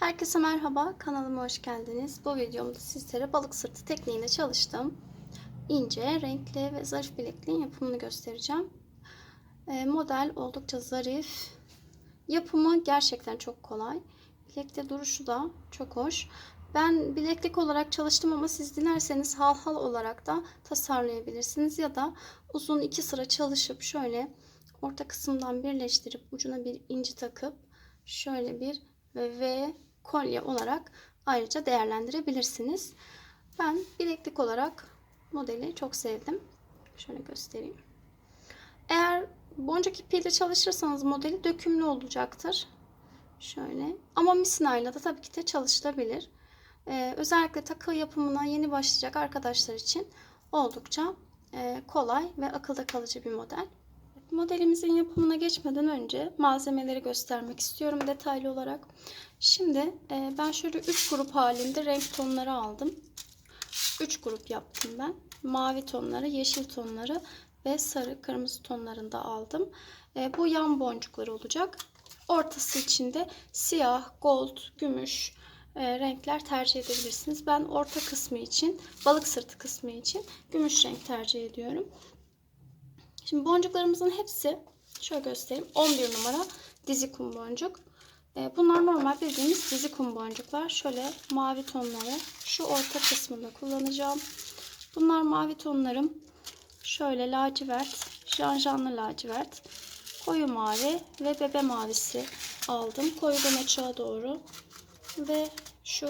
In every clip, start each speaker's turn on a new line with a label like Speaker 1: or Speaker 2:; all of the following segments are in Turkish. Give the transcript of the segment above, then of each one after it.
Speaker 1: Herkese merhaba, kanalıma hoş geldiniz. Bu videomda sizlere balık sırtı tekniğinde çalıştım. İnce, renkli ve zarif bilekliğin yapımını göstereceğim. Ee, model oldukça zarif. Yapımı gerçekten çok kolay. Bilekte duruşu da çok hoş. Ben bileklik olarak çalıştım ama siz dilerseniz hal hal olarak da tasarlayabilirsiniz. Ya da uzun iki sıra çalışıp şöyle orta kısımdan birleştirip ucuna bir inci takıp şöyle bir ve kolye olarak ayrıca değerlendirebilirsiniz. Ben bileklik olarak modeli çok sevdim. Şöyle göstereyim. Eğer boncuk ipiyle çalışırsanız modeli dökümlü olacaktır. Şöyle. Ama misinayla da tabii ki de çalışılabilir. Ee, özellikle takı yapımına yeni başlayacak arkadaşlar için oldukça e, kolay ve akılda kalıcı bir model. Modelimizin yapımına geçmeden önce malzemeleri göstermek istiyorum detaylı olarak. Şimdi e, ben şöyle 3 grup halinde renk tonları aldım. 3 grup yaptım ben. Mavi tonları, yeşil tonları ve sarı, kırmızı tonlarında aldım. E, bu yan boncuklar olacak. Ortası içinde siyah, gold, gümüş e, renkler tercih edebilirsiniz. Ben orta kısmı için, balık sırtı kısmı için gümüş renk tercih ediyorum. Şimdi boncuklarımızın hepsi şöyle göstereyim. 11 numara dizi kum boncuk. Ee, bunlar normal bildiğimiz dizi kum boncuklar. Şöyle mavi tonları şu orta kısmında kullanacağım. Bunlar mavi tonlarım. Şöyle lacivert, janjanlı lacivert, koyu mavi ve bebe mavisi aldım. Koyudan açığa doğru. Ve şu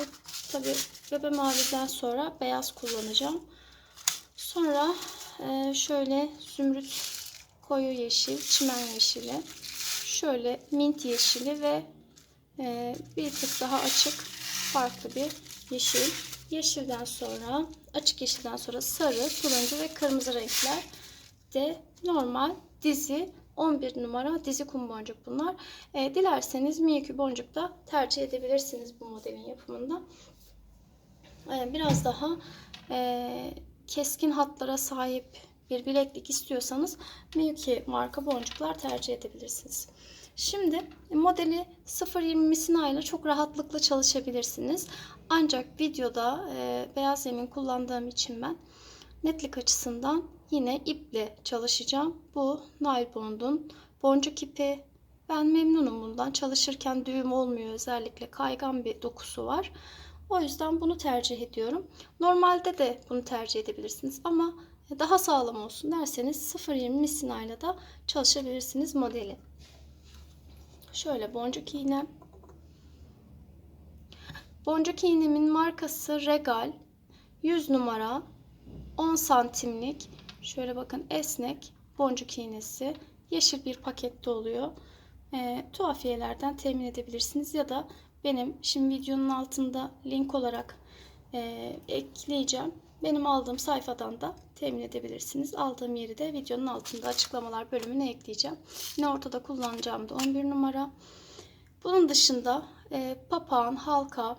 Speaker 1: tabi bebe maviden sonra beyaz kullanacağım. Sonra ee, şöyle zümrüt koyu yeşil, çimen yeşili, şöyle mint yeşili ve e, bir tık daha açık farklı bir yeşil. Yeşilden sonra, açık yeşilden sonra sarı, turuncu ve kırmızı renkler de normal dizi 11 numara dizi kum boncuk bunlar. E, dilerseniz miyekü boncuk da tercih edebilirsiniz bu modelin yapımında. E, biraz daha e, keskin hatlara sahip bir bileklik istiyorsanız Miyuki marka boncuklar tercih edebilirsiniz. Şimdi modeli 0.20 misina ile çok rahatlıkla çalışabilirsiniz. Ancak videoda e, beyaz zemin kullandığım için ben netlik açısından yine iple çalışacağım. Bu Nylbond'un boncuk ipi. Ben memnunum bundan. Çalışırken düğüm olmuyor. Özellikle kaygan bir dokusu var. O yüzden bunu tercih ediyorum. Normalde de bunu tercih edebilirsiniz ama daha sağlam olsun derseniz 0.20 misinayla da çalışabilirsiniz modeli. Şöyle boncuk iğnem. Boncuk iğnemin markası Regal. 100 numara 10 santimlik şöyle bakın esnek boncuk iğnesi. Yeşil bir pakette oluyor. E, tuhafiyelerden temin edebilirsiniz ya da benim şimdi videonun altında link olarak e, ekleyeceğim. Benim aldığım sayfadan da temin edebilirsiniz. Aldığım yeri de videonun altında açıklamalar bölümüne ekleyeceğim. Yine ortada kullanacağım da 11 numara. Bunun dışında e, papağan, halka,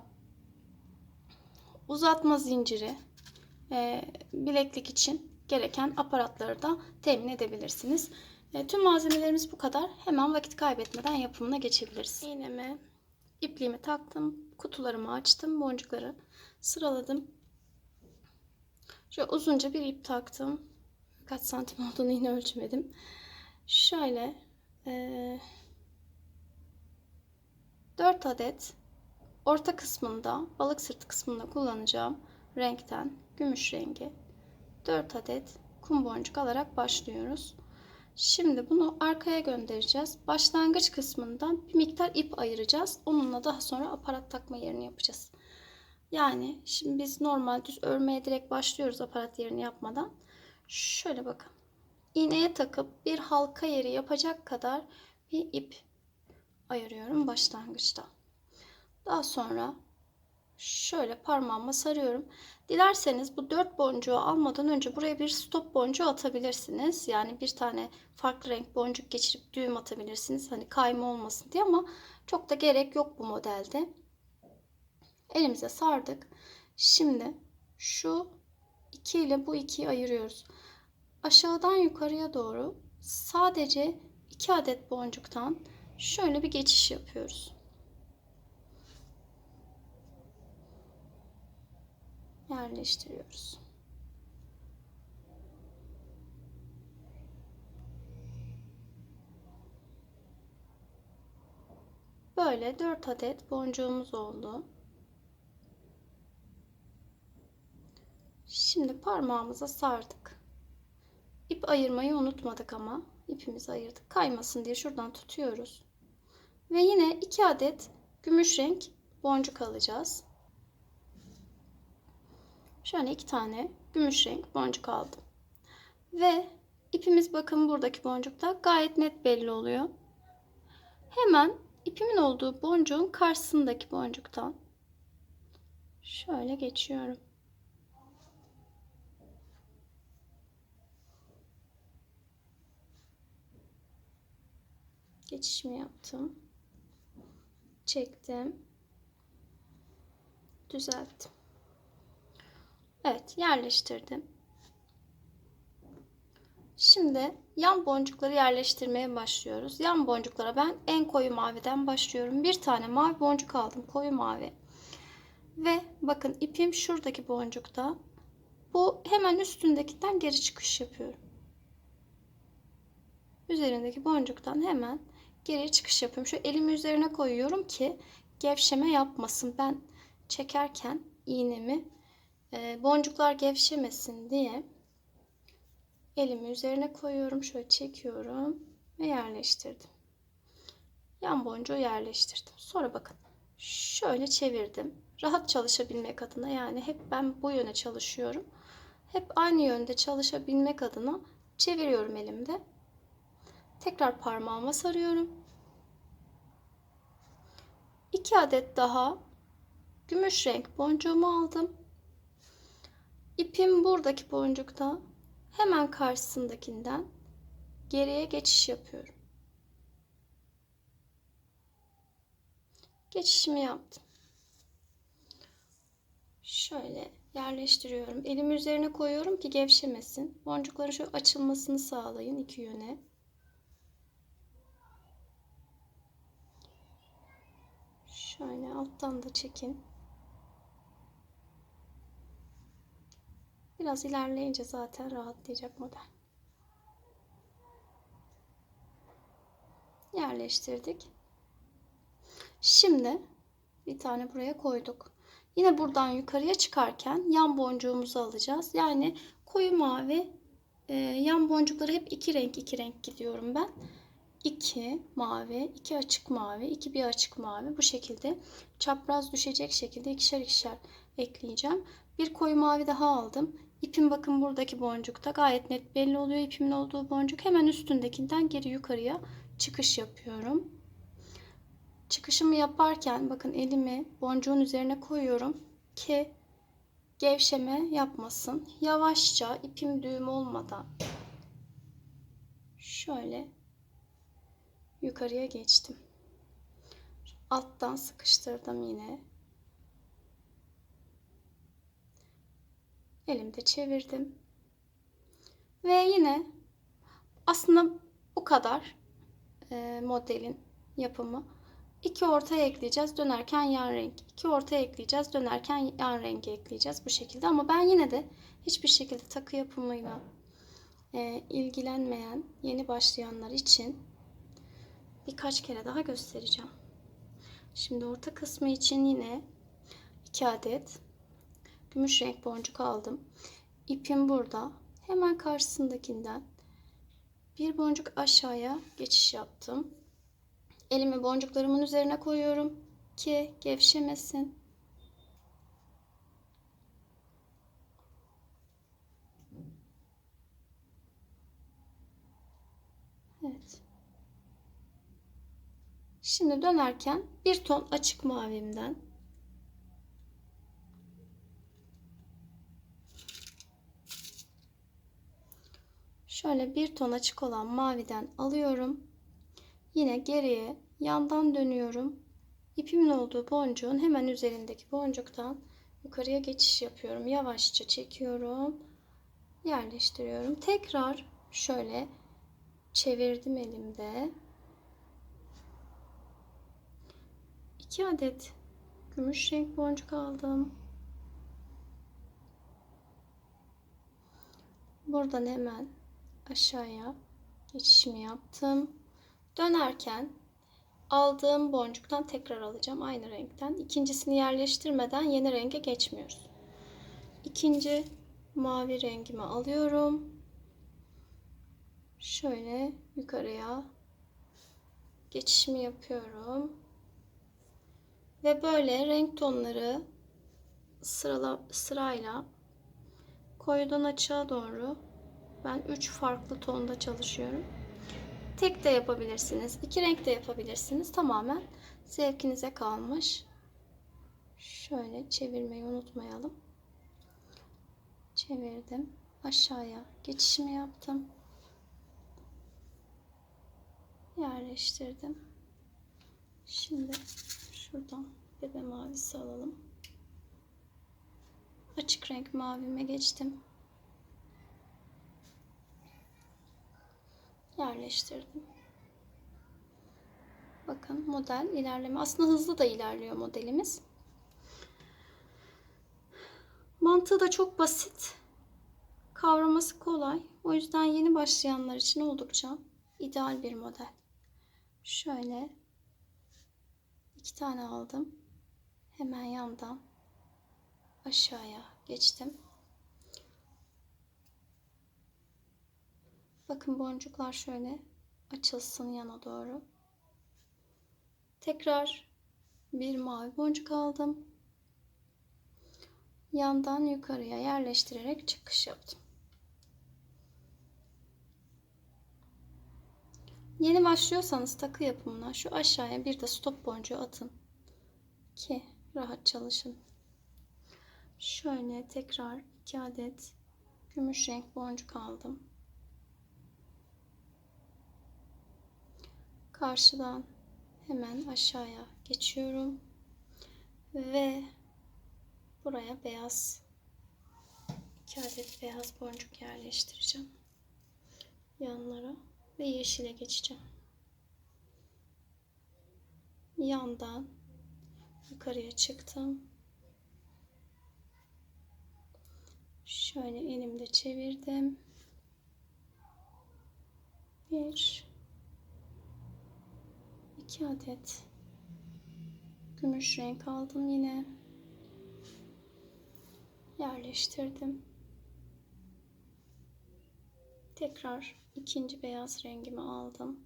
Speaker 1: uzatma zinciri, e, bileklik için gereken aparatları da temin edebilirsiniz. E, tüm malzemelerimiz bu kadar. Hemen vakit kaybetmeden yapımına geçebiliriz. İğnemi İpliğimi taktım. Kutularımı açtım. Boncukları sıraladım. Şöyle uzunca bir ip taktım. Kaç santim olduğunu yine ölçmedim. Şöyle e, 4 adet orta kısmında balık sırtı kısmında kullanacağım renkten gümüş rengi 4 adet kum boncuk alarak başlıyoruz. Şimdi bunu arkaya göndereceğiz. Başlangıç kısmından bir miktar ip ayıracağız. Onunla daha sonra aparat takma yerini yapacağız. Yani şimdi biz normal düz örmeye direkt başlıyoruz aparat yerini yapmadan. Şöyle bakın. İğneye takıp bir halka yeri yapacak kadar bir ip ayırıyorum başlangıçta. Daha sonra şöyle parmağıma sarıyorum. Dilerseniz bu dört boncuğu almadan önce buraya bir stop boncuğu atabilirsiniz. Yani bir tane farklı renk boncuk geçirip düğüm atabilirsiniz. Hani kayma olmasın diye ama çok da gerek yok bu modelde. Elimize sardık. Şimdi şu iki ile bu ikiyi ayırıyoruz. Aşağıdan yukarıya doğru sadece iki adet boncuktan şöyle bir geçiş yapıyoruz. Yerleştiriyoruz. Böyle 4 adet boncuğumuz oldu. Şimdi parmağımıza sardık. İp ayırmayı unutmadık ama ipimizi ayırdık. Kaymasın diye şuradan tutuyoruz. Ve yine 2 adet gümüş renk boncuk alacağız. Şöyle iki tane gümüş renk boncuk aldım. Ve ipimiz bakın buradaki boncukta gayet net belli oluyor. Hemen ipimin olduğu boncuğun karşısındaki boncuktan şöyle geçiyorum. Geçişimi yaptım. Çektim. Düzelttim. Evet yerleştirdim. Şimdi yan boncukları yerleştirmeye başlıyoruz. Yan boncuklara ben en koyu maviden başlıyorum. Bir tane mavi boncuk aldım. Koyu mavi. Ve bakın ipim şuradaki boncukta. Bu hemen üstündekinden geri çıkış yapıyorum. Üzerindeki boncuktan hemen geri çıkış yapıyorum. Şu elimi üzerine koyuyorum ki gevşeme yapmasın. Ben çekerken iğnemi boncuklar gevşemesin diye elimi üzerine koyuyorum. Şöyle çekiyorum ve yerleştirdim. Yan boncuğu yerleştirdim. Sonra bakın şöyle çevirdim. Rahat çalışabilmek adına yani hep ben bu yöne çalışıyorum. Hep aynı yönde çalışabilmek adına çeviriyorum elimde. Tekrar parmağıma sarıyorum. 2 adet daha gümüş renk boncuğumu aldım. İpim buradaki boncukta hemen karşısındakinden geriye geçiş yapıyorum. Geçişimi yaptım. Şöyle yerleştiriyorum. Elimi üzerine koyuyorum ki gevşemesin. Boncukların şu açılmasını sağlayın iki yöne. Şöyle alttan da çekin. Biraz ilerleyince zaten rahatlayacak model. Yerleştirdik. Şimdi bir tane buraya koyduk. Yine buradan yukarıya çıkarken yan boncuğumuzu alacağız. Yani koyu mavi e, yan boncukları hep iki renk iki renk gidiyorum ben. 2 mavi, 2 açık mavi, 2 bir açık mavi bu şekilde çapraz düşecek şekilde ikişer ikişer ekleyeceğim. Bir koyu mavi daha aldım. İpim bakın buradaki boncukta gayet net belli oluyor ipimin olduğu boncuk. Hemen üstündekinden geri yukarıya çıkış yapıyorum. Çıkışımı yaparken bakın elimi boncuğun üzerine koyuyorum ki gevşeme yapmasın. Yavaşça ipim düğüm olmadan şöyle yukarıya geçtim. Alttan sıkıştırdım yine. Elimde çevirdim. Ve yine aslında bu kadar e, modelin yapımı. İki orta ekleyeceğiz dönerken yan renk. İki orta ekleyeceğiz dönerken yan rengi ekleyeceğiz bu şekilde. Ama ben yine de hiçbir şekilde takı yapımıyla e, ilgilenmeyen yeni başlayanlar için birkaç kere daha göstereceğim. Şimdi orta kısmı için yine 2 adet gümüş renk boncuk aldım. İpim burada. Hemen karşısındakinden bir boncuk aşağıya geçiş yaptım. Elimi boncuklarımın üzerine koyuyorum ki gevşemesin. Evet. Şimdi dönerken bir ton açık mavimden şöyle bir ton açık olan maviden alıyorum. Yine geriye yandan dönüyorum. İpimin olduğu boncuğun hemen üzerindeki boncuktan yukarıya geçiş yapıyorum. Yavaşça çekiyorum. Yerleştiriyorum. Tekrar şöyle çevirdim elimde. 2 adet gümüş renk boncuk aldım. Buradan hemen aşağıya geçişimi yaptım. Dönerken aldığım boncuktan tekrar alacağım aynı renkten. İkincisini yerleştirmeden yeni renge geçmiyoruz. İkinci mavi rengimi alıyorum. Şöyle yukarıya geçişimi yapıyorum. Ve böyle renk tonları sırala, sırayla koyudan açığa doğru ben 3 farklı tonda çalışıyorum. Tek de yapabilirsiniz. iki renk de yapabilirsiniz. Tamamen zevkinize kalmış. Şöyle çevirmeyi unutmayalım. Çevirdim. Aşağıya geçişimi yaptım. Yerleştirdim. Şimdi şuradan bebe mavisi alalım. Açık renk mavime geçtim. Yerleştirdim. Bakın model ilerleme. Aslında hızlı da ilerliyor modelimiz. Mantığı da çok basit. Kavraması kolay. O yüzden yeni başlayanlar için oldukça ideal bir model. Şöyle iki tane aldım. Hemen yandan aşağıya geçtim. Bakın boncuklar şöyle açılsın yana doğru. Tekrar bir mavi boncuk aldım. Yandan yukarıya yerleştirerek çıkış yaptım. Yeni başlıyorsanız takı yapımına şu aşağıya bir de stop boncuğu atın ki rahat çalışın. Şöyle tekrar iki adet gümüş renk boncuk aldım. Karşıdan hemen aşağıya geçiyorum ve buraya beyaz iki adet beyaz boncuk yerleştireceğim yanlara ve yeşile geçeceğim. Yandan yukarıya çıktım. Şöyle elimde çevirdim. Bir, iki adet gümüş renk aldım yine. Yerleştirdim. Tekrar ikinci beyaz rengimi aldım.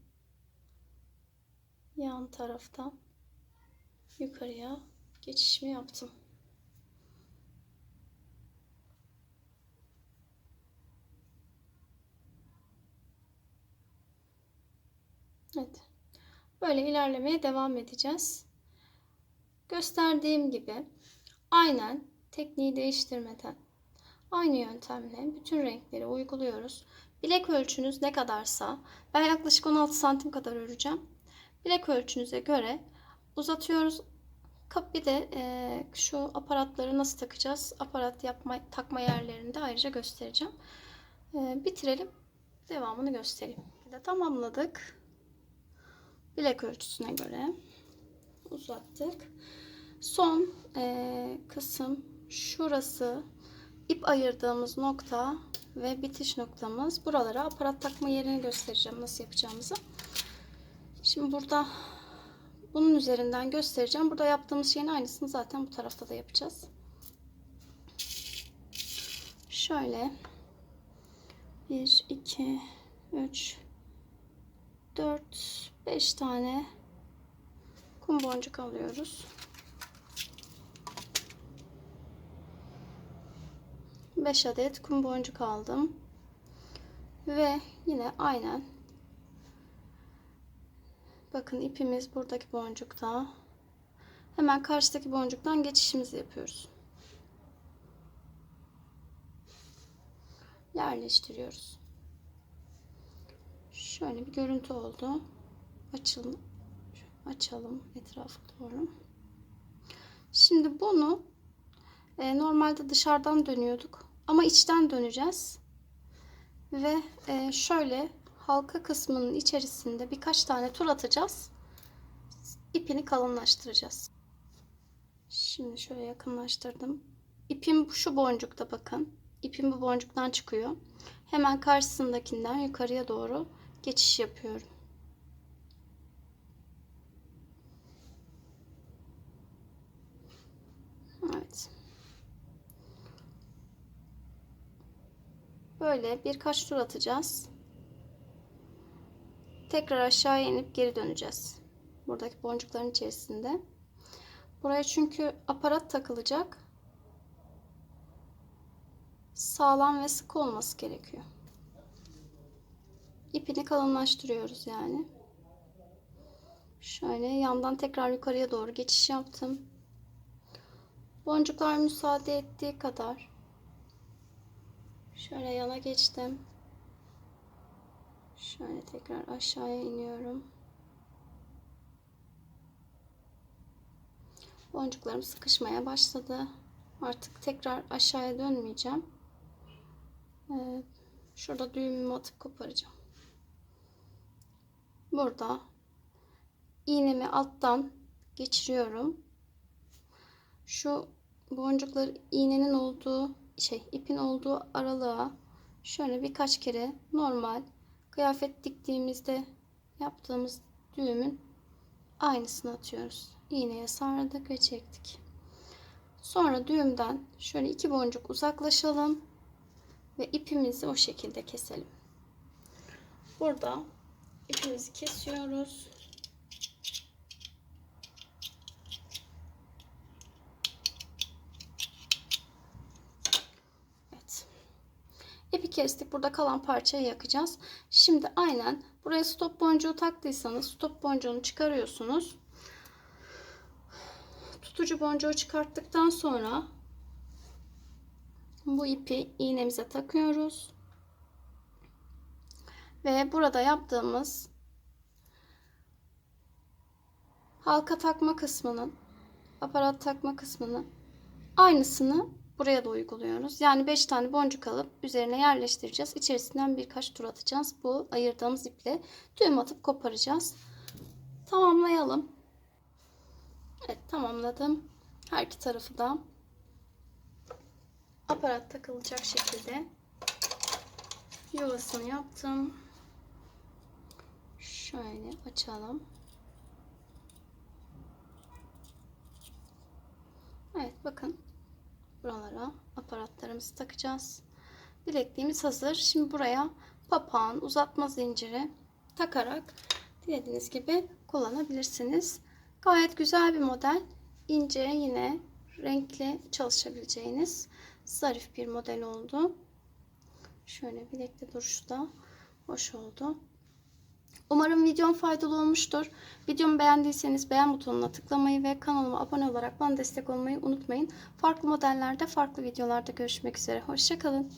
Speaker 1: Yan taraftan yukarıya geçişimi yaptım. Evet. Böyle ilerlemeye devam edeceğiz. Gösterdiğim gibi aynen tekniği değiştirmeden aynı yöntemle bütün renkleri uyguluyoruz. Bilek ölçünüz ne kadarsa ben yaklaşık 16 santim kadar öreceğim. Bilek ölçünüze göre uzatıyoruz. Bir de e, şu aparatları nasıl takacağız? Aparat yapma, takma yerlerini de ayrıca göstereceğim. E, bitirelim. Devamını göstereyim. Tamamladık. Bilek ölçüsüne göre uzattık. Son e, kısım şurası ip ayırdığımız nokta ve bitiş noktamız. Buralara aparat takma yerini göstereceğim nasıl yapacağımızı. Şimdi burada bunun üzerinden göstereceğim. Burada yaptığımız şeyin aynısını zaten bu tarafta da yapacağız. Şöyle 1 2 3 4 5 tane kum boncuk alıyoruz. 5 adet kum boncuk aldım. Ve yine aynen bakın ipimiz buradaki boncukta. Hemen karşıdaki boncuktan geçişimizi yapıyoruz. Yerleştiriyoruz. Şöyle bir görüntü oldu. Açalım. Açalım etrafı doğru. Şimdi bunu e, normalde dışarıdan dönüyorduk. Ama içten döneceğiz. Ve e, şöyle halka kısmının içerisinde birkaç tane tur atacağız. İpini kalınlaştıracağız. Şimdi şöyle yakınlaştırdım. İpim şu boncukta bakın. ipim bu boncuktan çıkıyor. Hemen karşısındakinden yukarıya doğru geçiş yapıyorum. Evet. Böyle birkaç tur atacağız. Tekrar aşağıya inip geri döneceğiz. Buradaki boncukların içerisinde. Buraya çünkü aparat takılacak. Sağlam ve sıkı olması gerekiyor. İpini kalınlaştırıyoruz yani. Şöyle yandan tekrar yukarıya doğru geçiş yaptım. Boncuklar müsaade ettiği kadar şöyle yana geçtim. Şöyle tekrar aşağıya iniyorum. Boncuklarım sıkışmaya başladı. Artık tekrar aşağıya dönmeyeceğim. Ee, şurada düğümümü atıp koparacağım. Burada iğnemi alttan geçiriyorum. Şu boncukları iğnenin olduğu şey ipin olduğu aralığa şöyle birkaç kere normal kıyafet diktiğimizde yaptığımız düğümün aynısını atıyoruz. İğneye sardık ve çektik. Sonra düğümden şöyle iki boncuk uzaklaşalım ve ipimizi o şekilde keselim. Burada ipimizi kesiyoruz. Evet. İpi kestik. Burada kalan parçayı yakacağız. Şimdi aynen buraya stop boncuğu taktıysanız stop boncuğunu çıkarıyorsunuz. Tutucu boncuğu çıkarttıktan sonra bu ipi iğnemize takıyoruz. Ve burada yaptığımız halka takma kısmının aparat takma kısmını aynısını buraya da uyguluyoruz. Yani 5 tane boncuk alıp üzerine yerleştireceğiz. İçerisinden birkaç tur atacağız. Bu ayırdığımız iple düğüm atıp koparacağız. Tamamlayalım. Evet tamamladım. Her iki tarafı da aparat takılacak şekilde yuvasını yaptım. Şöyle açalım. Evet bakın buralara aparatlarımızı takacağız. Bilekliğimiz hazır. Şimdi buraya papağan uzatma zinciri takarak dilediğiniz gibi kullanabilirsiniz. Gayet güzel bir model. İnce yine renkli çalışabileceğiniz zarif bir model oldu. Şöyle bilekli duruşu da hoş oldu. Umarım videom faydalı olmuştur. Videomu beğendiyseniz beğen butonuna tıklamayı ve kanalıma abone olarak bana destek olmayı unutmayın. Farklı modellerde, farklı videolarda görüşmek üzere. Hoşçakalın.